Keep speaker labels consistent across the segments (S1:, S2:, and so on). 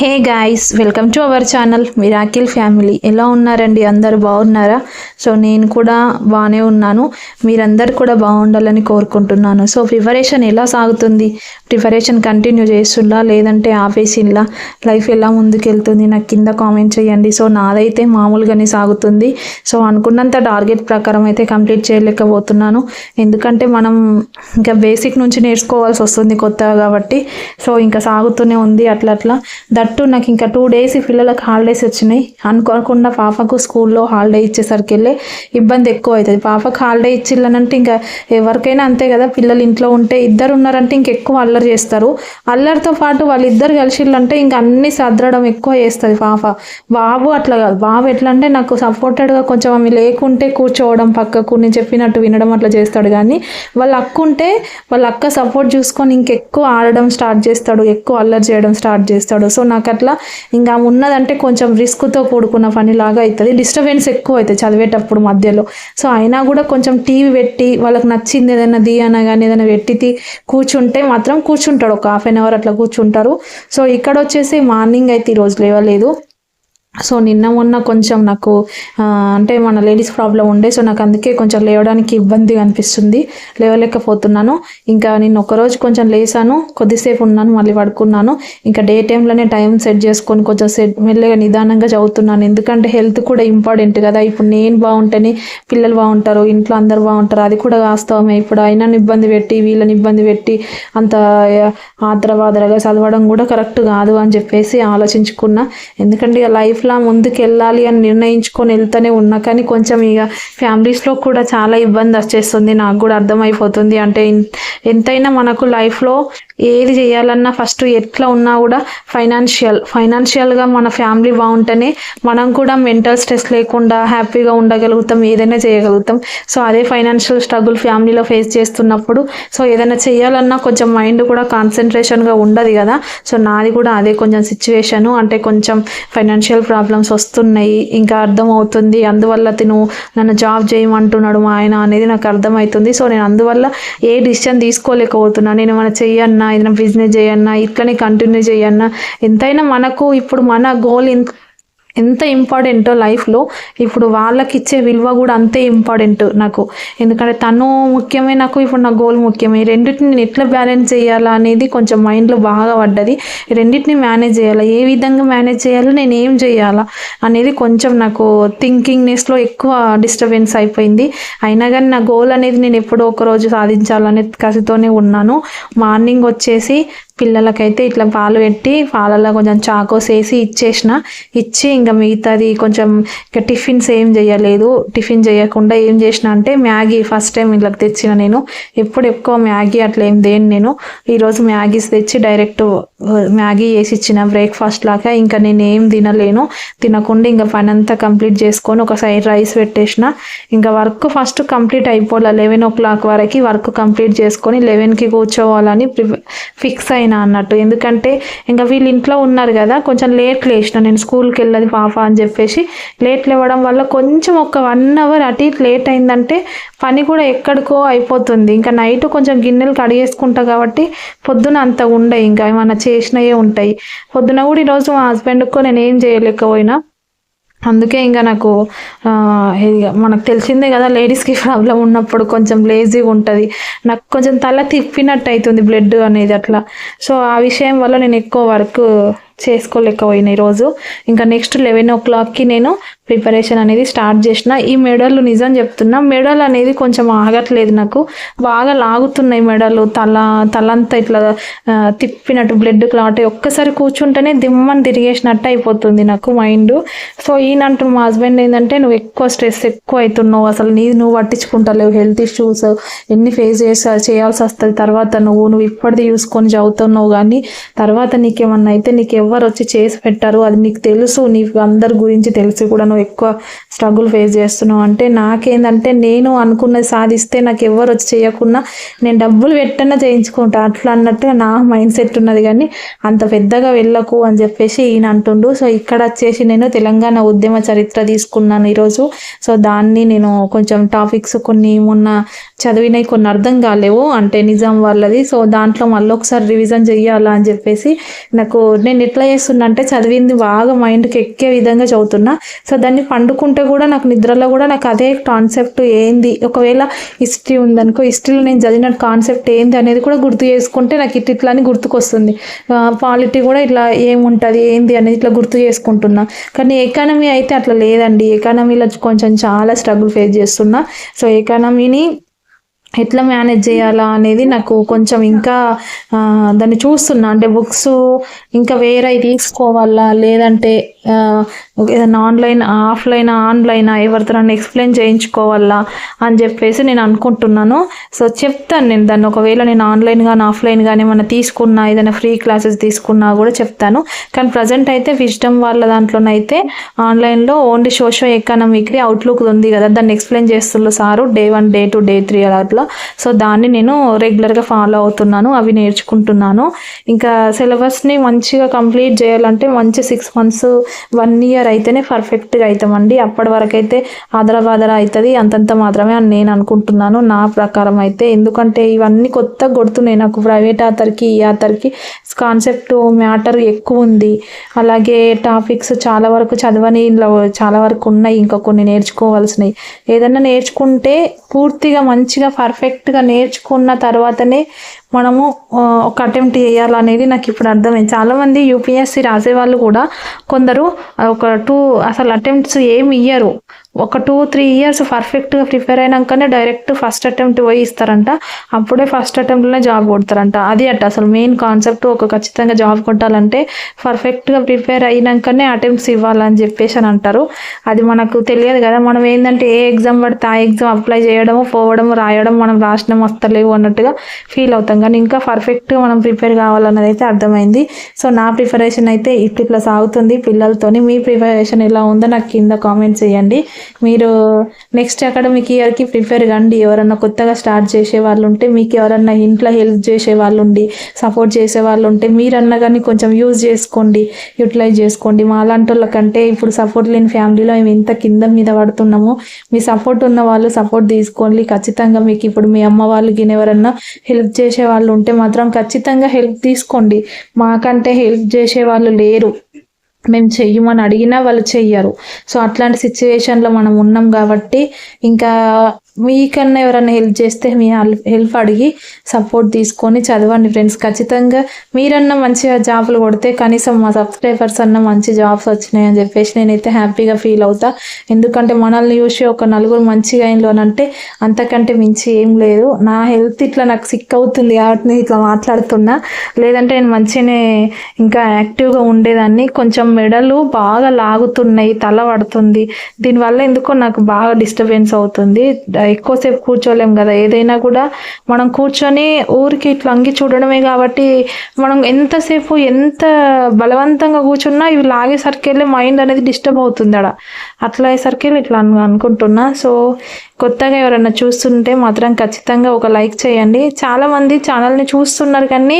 S1: Hey guys welcome to our channel miracle family. ఎలా ఉన్నారండి? అందరు బాగున్నారా? సో నేను కూడా బాగానే ఉన్నాను. మీరందరు కూడా బాగుండాలని కోరుకుంటున్నాను. సో ప్రిపరేషన్ ఎలా సాగుతుంది? ప్రిపరేషన్ కంటిన్యూ చేస్తుందా? లేదంటే ఆపేసిందా? లైఫ్ ఎలా ముందుకెళ్తుంది? నాకు కింద కామెంట్ చేయండి. సో నాదైతే మామూలుగానే సాగుతుంది. సో అనుకున్నంత టార్గెట్ ప్రకారం అయితే కంప్లీట్ చేయలేకపోతున్నాను. ఎందుకంటే మనం ఇంకా బేసిక్ నుంచి నేర్చుకోవాల్సి వస్తుంది కొత్తగా కాబట్టి. సో ఇంకా సాగుతూనే ఉంది అట్లా అట్లా దట్టు నాకు ఇంకా టూ డేస్ ఈ పిల్లలకు హాలిడేస్ వచ్చినాయి. అనుకోకుండా పాపకు స్కూల్లో హాలిడే ఇచ్చేసరికి వెళ్ళే ఇబ్బంది ఎక్కువ అవుతుంది పాపకు హాలిడే ఇచ్చిల్లనంటే ఇంకా ఎవరికైనా అంతే కదా పిల్లలు ఇంట్లో ఉంటే ఇద్దరు ఉన్నారంటే ఇంకెక్కువ అల్లరి చేస్తారు. అల్లరితో పాటు వాళ్ళిద్దరు కలిసిల్లంటే ఇంకా అన్ని సర్దడం ఎక్కువ చేస్తుంది పాప. బాబు అట్లా కాదు. బాబు ఎట్లా అంటే నాకు సపోర్టెడ్గా కొంచెం ఆమె లేకుంటే కూర్చోవడం పక్కకు నేను చెప్పినట్టు వినడం అట్లా చేస్తాడు కానీ వాళ్ళ అక్క ఉంటే వాళ్ళ అక్క సపోర్ట్ చూసుకొని ఇంకెక్కువ ఆడడం స్టార్ట్ చేస్తాడు ఎక్కువ అల్లరి చేయడం స్టార్ట్ చేస్తాడు. సో నాకు అట్లా ఇంకా ఉన్నదంటే కొంచెం రిస్క్తో కూడుకున్న పని లాగా అవుతుంది డిస్టర్బెన్స్ ఎక్కువ అవుతుంది చదివేటప్పుడు మధ్యలో. సో అయినా కూడా కొంచెం టీవీ పెట్టి వాళ్ళకి నచ్చింది ఏదైనా ది కానీ ఏదైనా పెట్టి కూర్చుంటే మాత్రం కూర్చుంటాడు. ఒక హాఫ్ అన్ అవర్ అట్లా కూర్చుంటారు. సో ఇక్కడ వచ్చేసి మార్నింగ్ అయితే ఈరోజు లేవలేదు. సో నిన్న మొన్న కొంచెం నాకు అంటే మన లేడీస్ ప్రాబ్లం ఉండే సో నాకు అందుకే కొంచెం లేవడానికి ఇబ్బందిగా అనిపిస్తుంది. లేవలేకపోతున్నాను. ఇంకా నేను ఒకరోజు కొంచెం లేసాను కొద్దిసేపు ఉన్నాను మళ్ళీ పడుకున్నాను. ఇంకా డే టైంలోనే టైం సెట్ చేసుకొని కొంచెం సెట్ మెల్లగా నిదానంగా చదువుతున్నాను. ఎందుకంటే హెల్త్ కూడా ఇంపార్టెంట్ కదా. ఇప్పుడు నేను బాగుంటేనే పిల్లలు బాగుంటారు ఇంట్లో అందరు బాగుంటారు. అది కూడా వాస్తవమే. ఇప్పుడు అయినా ఇబ్బంది పెట్టి వీళ్ళని ఇబ్బంది పెట్టి అంత ఆద్రవాదరగా చదవడం కూడా కరెక్ట్ కాదు అని చెప్పేసి ఆలోచించుకున్నా. ఎందుకంటే ఇక ఇట్లా ముందుకెళ్ళాలి అని నిర్ణయించుకొని వెళ్తూనే ఉన్నా. కానీ కొంచెం ఇక ఫ్యామిలీస్లో కూడా చాలా ఇబ్బంది వచ్చేస్తుంది. నాకు కూడా అర్థమైపోతుంది. అంటే ఎంతైనా మనకు లైఫ్లో ఏది చేయాలన్నా ఫస్ట్ ఎట్లా ఉన్నా కూడా ఫైనాన్షియల్ ఫైనాన్షియల్గా మన ఫ్యామిలీ బాగుంటేనే మనం కూడా మెంటల్ స్ట్రెస్ లేకుండా హ్యాపీగా ఉండగలుగుతాం ఏదైనా చేయగలుగుతాం. సో అదే ఫైనాన్షియల్ స్ట్రగుల్ ఫ్యామిలీలో ఫేస్ చేస్తున్నప్పుడు సో ఏదైనా చేయాలన్నా కొంచెం మైండ్ కూడా కాన్సన్ట్రేషన్గా ఉండదు కదా. సో నాది కూడా అదే కొంచెం సిచ్యువేషను అంటే కొంచెం ఫైనాన్షియల్ ప్రాబ్లమ్స్ వస్తున్నాయి ఇంకా అర్థమవుతుంది. అందువల్ల తిను నన్ను జాబ్ చేయమంటున్నాడు మా ఆయన అనేది నాకు అర్థమవుతుంది. సో నేను అందువల్ల ఏ డిసిషన్ తీసుకోలేకపోతున్నా. నేను ఏమైనా చెయ్యన్నా ఏదైనా బిజినెస్ చేయన్నా ఇట్లనే కంటిన్యూ చేయన్నా ఎంతైనా మనకు ఇప్పుడు మన గోల్ ఎంత ఇంపార్టెంటో లైఫ్లో ఇప్పుడు వాళ్ళకి ఇచ్చే విలువ కూడా అంతే ఇంపార్టెంట్ నాకు. ఎందుకంటే తను ముఖ్యమే నాకు ఇప్పుడు నా గోల్ ముఖ్యమే. రెండింటిని నేను ఎట్లా బ్యాలెన్స్ చేయాలా అనేది కొంచెం మైండ్లో బాగా పడ్డది. రెండింటిని మేనేజ్ చేయాలా? ఏ విధంగా మేనేజ్ చేయాలో నేను ఏం చేయాలా? అనేది కొంచెం నాకు థింకింగ్నెస్లో ఎక్కువ డిస్టర్బెన్స్ అయిపోయింది. అయినా కానీ నా గోల్ అనేది నేను ఎప్పుడో ఒకరోజు సాధించాలనే కసితోనే ఉన్నాను. మార్నింగ్ వచ్చేసి పిల్లలకైతే ఇట్లా పాలు పెట్టి పాలలో కొంచెం చాకోస్ వేసి ఇచ్చేసిన. ఇచ్చి ఇంకా మిగతాది కొంచెం ఇంకా టిఫిన్స్ ఏం చేయలేదు. టిఫిన్ చేయకుండా ఏం చేసిన అంటే మ్యాగీ ఫస్ట్ టైం ఇళ్ళకి తెచ్చిన నేను. ఎప్పుడు ఎక్కువ మ్యాగీ అట్లా ఏం దేని నేను. ఈరోజు మ్యాగీస్ తెచ్చి డైరెక్ట్ మ్యాగీ వేసి ఇచ్చిన బ్రేక్ఫాస్ట్ లాగా. ఇంకా నేను ఏం తినలేను. తినకుండా ఇంకా పని అంతా కంప్లీట్ చేసుకొని ఒక సైడ్ రైస్ పెట్టేసిన. ఇంకా వర్క్ ఫస్ట్ కంప్లీట్ అయిపోలే లెవెన్ ఓ క్లాక్ వరకు వర్క్ కంప్లీట్ చేసుకొని లెవెన్కి కూర్చోవాలని ఫిక్స్ అయిన అన్నట్టు. ఎందుకంటే ఇంకా వీళ్ళు ఇంట్లో ఉన్నారు కదా కొంచెం లేట్ లేచిన. నేను స్కూల్కి వెళ్ళదు పాప అని చెప్పేసి లేట్ లేవడం వల్ల కొంచెం ఒక వన్ అవర్ అటు ఇటు లేట్ అయిందంటే పని కూడా ఎక్కడికో అయిపోతుంది. ఇంకా నైట్ కొంచెం గిన్నెలు కడిగేసుకుంటా కాబట్టి పొద్దున అంత ఉండయి. ఇంకా ఏమన్నా చేసినవే ఉంటాయి. పొద్దున కూడా ఈరోజు మా హస్బెండ్కో నేను ఏం చేయలేకపోయినా. అందుకే ఇంకా నాకు మనకు తెలిసిందే కదా లేడీస్కి ప్రాబ్లం ఉన్నప్పుడు కొంచెం లేజీగా ఉంటుంది. నాకు కొంచెం తల తిప్పినట్టు అవుతుంది బ్లడ్ అనేది అట్లా. సో ఆ విషయం వల్ల నేను ఎక్కువ వర్క్ చేసుకోలేకపోయినా ఈరోజు. ఇంకా నెక్స్ట్ లెవెన్ ఓ క్లాక్కి నేను ప్రిపరేషన్ అనేది స్టార్ట్ చేసిన. ఈ మెడలు నిజం చెప్తున్నా మెడల్ అనేది కొంచెం ఆగట్లేదు నాకు. బాగా లాగుతున్నాయి మెడలు తల తలంతా ఇట్లా తిప్పినట్టు బ్లడ్ క్లాట్ ఒక్కసారి కూర్చుంటేనే దిమ్మని తిరిగేసినట్టు అయిపోతుంది నాకు మైండ్ సో ఈయనంటూ మా హస్బెండ్ ఏంటంటే నువ్వు ఎక్కువ స్ట్రెస్ ఎక్కువ అవుతున్నావు. అసలు నీ నువ్వు పట్టించుకుంటలేవు. హెల్త్ ఇష్యూస్ ఎన్ని ఫేస్ చేసా చేయాల్సి వస్తుంది. తర్వాత నువ్వు నువ్వు ఇప్పటిది చూసుకొని చదువుతున్నావు కానీ తర్వాత నీకేమన్నా అయితే నీకు ఎవరు వచ్చి చేసి పెట్టారు. అది నీకు తెలుసు నీకు అందరి గురించి తెలిసి కూడా. నువ్వు ఎక్కువ స్ట్రగుల్ ఫేస్ చేస్తున్నావు అంటే నాకేందంటే నేను అనుకున్నది సాధిస్తే నాకు ఎవరు వచ్చి చేయకుండా నేను డబ్బులు పెట్టన్నా చేయించుకుంటా. అట్లా అన్నట్టుగా నా మైండ్ సెట్ ఉన్నది. కానీ అంత పెద్దగా వెళ్ళకు అని చెప్పేసి ఈయన అంటుండు. సో ఇక్కడ వచ్చేసి నేను తెలంగాణ ఉద్యమ చరిత్ర తీసుకున్నాను ఈరోజు. సో దాన్ని నేను కొంచెం టాపిక్స్ కొన్ని మొన్న చదివినవి కొన్ని అర్థం కాలేవు అంటే నిజాం వాళ్ళది. సో దాంట్లో మళ్ళీ ఒకసారి రివిజన్ చెయ్యాలా అని చెప్పేసి నాకు నేను ఎట్లా చేస్తున్నా అంటే చదివింది బాగా మైండ్కి ఎక్కే విధంగా చదువుతున్నా. సో దాన్ని పండుకుంటే కూడా నాకు నిద్రలో కూడా నాకు అదే కాన్సెప్ట్ ఏంది? ఒకవేళ హిస్టరీ ఉందనుకో హిస్టరీలో నేను చదివిన కాన్సెప్ట్ ఏంది అనేది కూడా గుర్తు చేసుకుంటే నాకు ఇట్ ఇట్లా అని గుర్తుకొస్తుంది పాలిటీ కూడా ఇట్లా ఏముంటుంది ఏంది అనేది ఇట్లా గుర్తు చేసుకుంటున్నా. కానీ ఎకానమీ అయితే అట్లా లేదండి. ఎకానమీలో కొంచెం చాలా స్ట్రగుల్ ఫేస్ చేస్తున్నా. సో ఎకానమీని ఎట్లా మేనేజ్ చేయాలా అనేది నాకు కొంచెం ఇంకా దాన్ని చూస్తున్నా. అంటే బుక్స్ ఇంకా వేరే తీసుకోవాలా? లేదంటే ఏదైనా ఆన్లైన్ ఆఫ్లైన్ ఆన్లైన్ ఎవరితో ఎక్స్ప్లెయిన్ చేయించుకోవాలా? అని చెప్పేసి నేను అనుకుంటున్నాను. సో చెప్తాను నేను దాన్ని. ఒకవేళ నేను ఆన్లైన్ కానీ ఆఫ్లైన్ కానీ ఏమైనా తీసుకున్నా ఏదైనా ఫ్రీ క్లాసెస్ తీసుకున్నా కూడా చెప్తాను. కానీ ప్రజెంట్ అయితే విజ్డమ్ వాళ్ళ దాంట్లోనైతే ఆన్లైన్లో ఓన్లీ సోషో ఎకానమీకి అవుట్లుక్ ఉంది కదా. దాన్ని ఎక్స్ప్లెయిన్ చేస్తున్నారు sir day one day two day three అట్లా సో దాన్ని నేను రెగ్యులర్గా ఫాలో అవుతున్నాను అవి నేర్చుకుంటున్నాను. ఇంకా సిలబస్ని మంచిగా కంప్లీట్ చేయాలంటే మంచి సిక్స్ మంత్స్ వన్ ఇయర్ అయితేనే పర్ఫెక్ట్గా అవుతామండి అప్పటి వరకు అయితే ఆదరబాదర అవుతుంది అంతంత మాత్రమే అని నేను అనుకుంటున్నాను. నా ప్రకారం అయితే ఎందుకంటే ఇవన్నీ కొత్త కొడుతున్నాయి నాకు ప్రైవేట్ ఆథర్కి ఈ ఆథర్కి కాన్సెప్ట్ మ్యాటర్ ఎక్కువ ఉంది. అలాగే టాపిక్స్ చాలా వరకు చదవని చాలా వరకు ఉన్నాయి. ఇంకా కొన్ని నేర్చుకోవాల్సినవి. ఏదైనా నేర్చుకుంటే పూర్తిగా మంచిగా పర్ఫెక్ట్గా నేర్చుకున్న తర్వాతనే మనము ఒక అటెంప్ట్ చేయాలనేది నాకు ఇప్పుడు అర్థమైంది. చాలామంది యూపీఎస్సీ రాసే వాళ్ళు కూడా కొందరు ఒక టూ అసలు అటెంప్ట్స్ ఏమి ఇయ్యరు. ఒక టూ త్రీ ఇయర్స్ పర్ఫెక్ట్గా ప్రిపేర్ అయినాకనే డైరెక్ట్ ఫస్ట్ అటెంప్ట్ పోయి ఇస్తారంట. అప్పుడే ఫస్ట్ అటెంప్ట్లోనే జాబ్ కొడతారంట. అది అట్ట అసలు మెయిన్ కాన్సెప్ట్ ఒక ఖచ్చితంగా జాబ్ కొట్టాలంటే పర్ఫెక్ట్గా ప్రిపేర్ అయినాకనే అటెంప్ట్స్ ఇవ్వాలని చెప్పేసి అని అంటారు. అది మనకు తెలియదు కదా. మనం ఏంటంటే ఏ ఎగ్జామ్ పడితే ఆ ఎగ్జామ్ అప్లై చేయడము పోవడము రాయడం మనం రాసినాం వస్తలేవు అన్నట్టుగా ఫీల్ అవుతాం కానీ ఇంకా పర్ఫెక్ట్గా మనం ప్రిపేర్ కావాలన్నది అయితే అర్థమైంది. సో నా ప్రిపరేషన్ అయితే ఇట్లా సాగుతుంది. పిల్లలతోని మీ ప్రిపరేషన్ ఎలా ఉందో నాకు కింద కామెంట్స్ చేయండి. మీరు నెక్స్ట్ అకాడమిక్ ఇయర్కి ప్రిపేర్ కండి. ఎవరన్నా కొత్తగా స్టార్ట్ చేసే వాళ్ళు ఉంటే మీకు ఎవరన్నా ఇంట్లో హెల్ప్ చేసే వాళ్ళు ఉండి సపోర్ట్ చేసే వాళ్ళు ఉంటే మీరన్నా కానీ కొంచెం యూజ్ చేసుకోండి యూటిలైజ్ చేసుకోండి. మా అలాంటి వాళ్ళకంటే ఇప్పుడు సపోర్ట్ లేని ఫ్యామిలీలో మేము ఎంత కింద మీద పడుతున్నామో. మీ సపోర్ట్ ఉన్న వాళ్ళు సపోర్ట్ తీసుకోండి. ఖచ్చితంగా మీకు ఇప్పుడు మీ అమ్మ వాళ్ళు గిన హెల్ప్ చేసే వాళ్ళు ఉంటే మాత్రం ఖచ్చితంగా హెల్ప్ తీసుకోండి. మాకంటే హెల్ప్ చేసే వాళ్ళు లేరు. మేము చెయ్యమని అడిగినా వాళ్ళు చెయ్యరు. సో అట్లాంటి సిచ్యువేషన్లో మనం ఉన్నాం కాబట్టి ఇంకా మీకన్నా ఎవరైనా హెల్ప్ చేస్తే మీ హెల్ప్ అడిగి సపోర్ట్ తీసుకొని చదవండి ఫ్రెండ్స్ ఖచ్చితంగా మీరన్నా మంచిగా జాబ్లు కొడితే కనీసం మా సబ్స్క్రైబర్స్ అన్న మంచి జాబ్స్ వచ్చినాయి అని చెప్పేసి నేనైతే హ్యాపీగా ఫీల్ అవుతా. ఎందుకంటే మనల్ని చూసి ఒక నలుగురు మంచిగా అయినలోనంటే అంతకంటే మించి ఏం లేదు. నా హెల్త్ ఇట్లా నాకు సిక్ అవుతుంది కాబట్టి నేను ఇట్లా మాట్లాడుతున్నా. లేదంటే నేను మంచిగానే ఇంకా యాక్టివ్గా ఉండేదాన్ని. కొంచెం మెడలు బాగా లాగుతున్నాయి తల పడుతుంది. దీనివల్ల ఎందుకో నాకు బాగా డిస్టర్బెన్స్ అవుతుంది. ఎక్కువసేపు కూర్చోలేం కదా. ఏదైనా కూడా మనం కూర్చొని ఊరికి ఇట్లా అంగి చూడడమే కాబట్టి మనం ఎంతసేపు ఎంత బలవంతంగా కూర్చున్నా ఇవి లాగేసరికి మైండ్ అనేది డిస్టర్బ్ అవుతుంది అక్కడ అట్లా అయ్యేసరికి ఇట్లా అనుకుంటున్నా. సో కొత్తగా ఎవరైనా చూస్తుంటే మాత్రం ఖచ్చితంగా ఒక లైక్ చేయండి. చాలామంది ఛానల్ని చూస్తున్నారు కానీ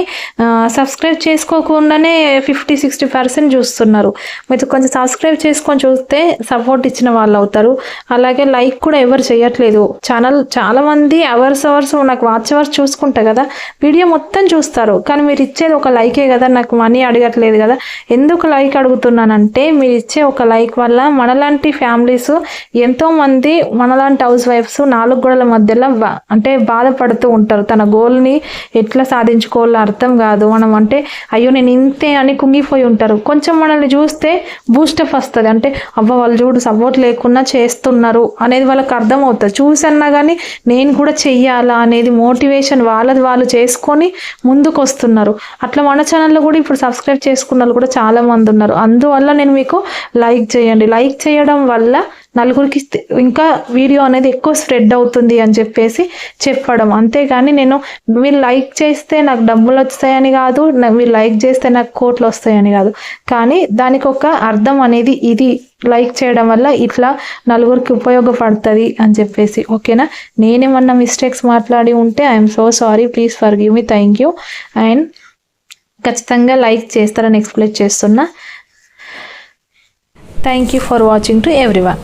S1: సబ్స్క్రైబ్ చేసుకోకుండానే ఫిఫ్టీ సిక్స్టీ పర్సెంట్ చూస్తున్నారు. మీరు కొంచెం సబ్స్క్రైబ్ చేసుకొని చూస్తే సపోర్ట్ ఇచ్చిన వాళ్ళు అవుతారు. అలాగే లైక్ కూడా ఎవరు చేయట్లేదు. ఛానల్ చాలామంది అవర్స్ అవర్స్ నాకు వాచ్ అవర్స్ చూసుకుంటా కదా వీడియో మొత్తం చూస్తారు. కానీ మీరు ఇచ్చేది ఒక లైకే కదా నాకు మనీ అడగట్లేదు కదా. ఎందుకు లైక్ అడుగుతున్నానంటే మీరు ఇచ్చే ఒక లైక్ వల్ల మనలాంటి ఫ్యామిలీస్ ఎంతోమంది మనలాంటి హౌస్ వైఫ్స్ నాలుగు గోడల మధ్యలో బా- అంటే బాధపడుతూ ఉంటారు. తన గోల్ని ఎట్లా సాధించుకోవాలో అర్థం కాదు. మనం అంటే అయ్యో నేను ఇంతే అని కుంగిపోయి ఉంటారు. కొంచెం మనల్ని చూస్తే బూస్టప్ వస్తుంది. అంటే అవ్వ వాళ్ళు చూడు సపోర్ట్ లేకున్నా చేస్తున్నారు అనేది వాళ్ళకి అర్థం అవుతుంది అన్నా కానీ నేను కూడా చెయ్యాలా అనేది మోటివేషన్ వాళ్ళది వాళ్ళు చేసుకొని ముందుకు వస్తున్నారు అట్లా మన ఛానల్లో కూడా ఇప్పుడు సబ్స్క్రైబ్ చేసుకున్న వాళ్ళు కూడా చాలా మంది ఉన్నారు. అందువల్ల నేను మీకు లైక్ చేయండి. లైక్ చేయడం వల్ల నలుగురికి ఇంకా వీడియో అనేది ఎక్కువ స్ప్రెడ్ అవుతుంది అని చెప్పేసి చెప్పడం. అంతేగాని నేను మీరు లైక్ చేస్తే నాకు డబ్బులు వస్తాయని కాదు మీరు లైక్ చేస్తే నాకు కోట్లు వస్తాయని కాదు. కానీ దానికి ఒక అర్థం అనేది ఇది లైక్ చేయడం వల్ల ఇట్లా నలుగురికి ఉపయోగపడుతుంది అని చెప్పేసి. ఓకేనా? నేనేమన్నా మిస్టేక్స్ మాట్లాడి ఉంటే I'm so sorry please forgive me thank you. And ఖచ్చితంగా లైక్ చేస్తారని ఎక్స్ప్లెయిన్ చేస్తున్నా. Thank you for watching to everyone.